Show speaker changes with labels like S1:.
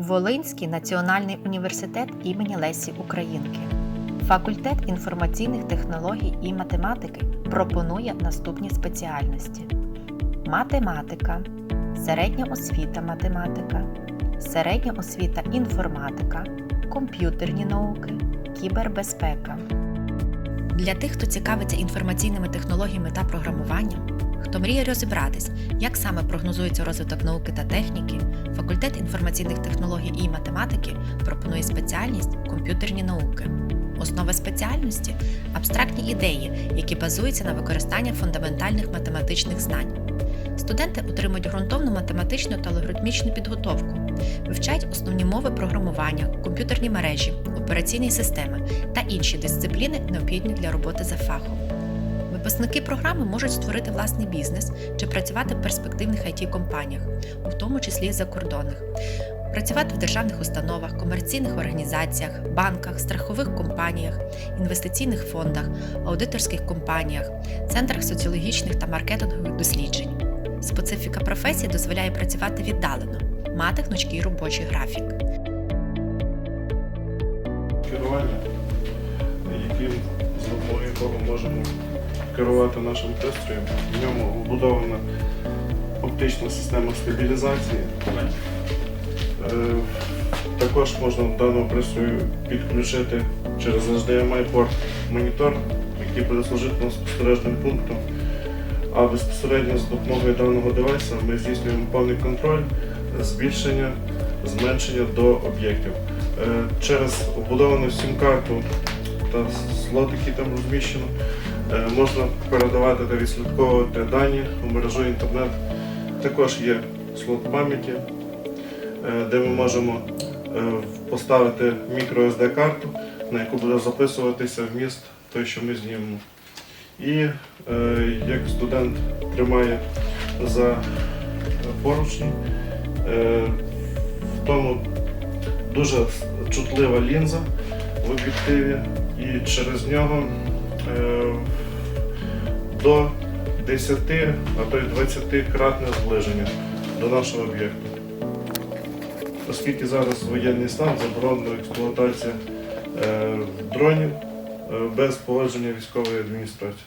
S1: Волинський національний університет імені Лесі Українки. Факультет інформаційних технологій і математики пропонує наступні спеціальності: математика, середня освіта математика, середня освіта інформатика, комп'ютерні науки, кібербезпека. Для тих, хто цікавиться інформаційними технологіями та програмуванням, хто мріє розібратись, як саме прогнозується розвиток науки та техніки, факультет інформаційних технологій і математики пропонує спеціальність комп'ютерні науки. Основа спеціальності абстрактні ідеї, які базуються на використанні фундаментальних математичних знань. Студенти отримують ґрунтовну математичну та логарифмічну підготовку, вивчають основні мови програмування, комп'ютерні мережі, операційні системи та інші дисципліни, необхідні для роботи за фахом. Випускники програми можуть створити власний бізнес чи працювати в перспективних it компаніях у тому числі закордонних, працювати в державних установах, комерційних організаціях, банках, страхових компаніях, інвестиційних фондах, аудиторських компаніях, центрах соціологічних та маркетингових досліджень. Специфіка професії дозволяє працювати віддалено, мати гнучкий робочий графік.
S2: керування, яким якого можемо керувати нашим пристроєм. В ньому вбудована оптична система стабілізації. Е, Також можна в даному пристрою підключити через HDMI порт монітор, який буде служити нам спостережним пунктом. А безпосередньо за допомогою даного девайса ми здійснюємо повний контроль, збільшення, зменшення до об'єктів. Е, Через вбудовану сім-карту та слот, який там розміщено, е, можна передавати та відслідковувати дані у мережу інтернет. Також є слот пам'яті, е, де ми можемо е, поставити мікро SD карту, на яку буде записуватися вміст той, що ми знімемо. І як студент тримає за поручні, в тому дуже чутлива лінза в об'єктиві, і через нього е, до 10, а то й 20 кратне зближення до нашого об'єкту. Оскільки зараз воєнний стан, заборонена експлуатація е, дронів е, без погодження військової адміністрації.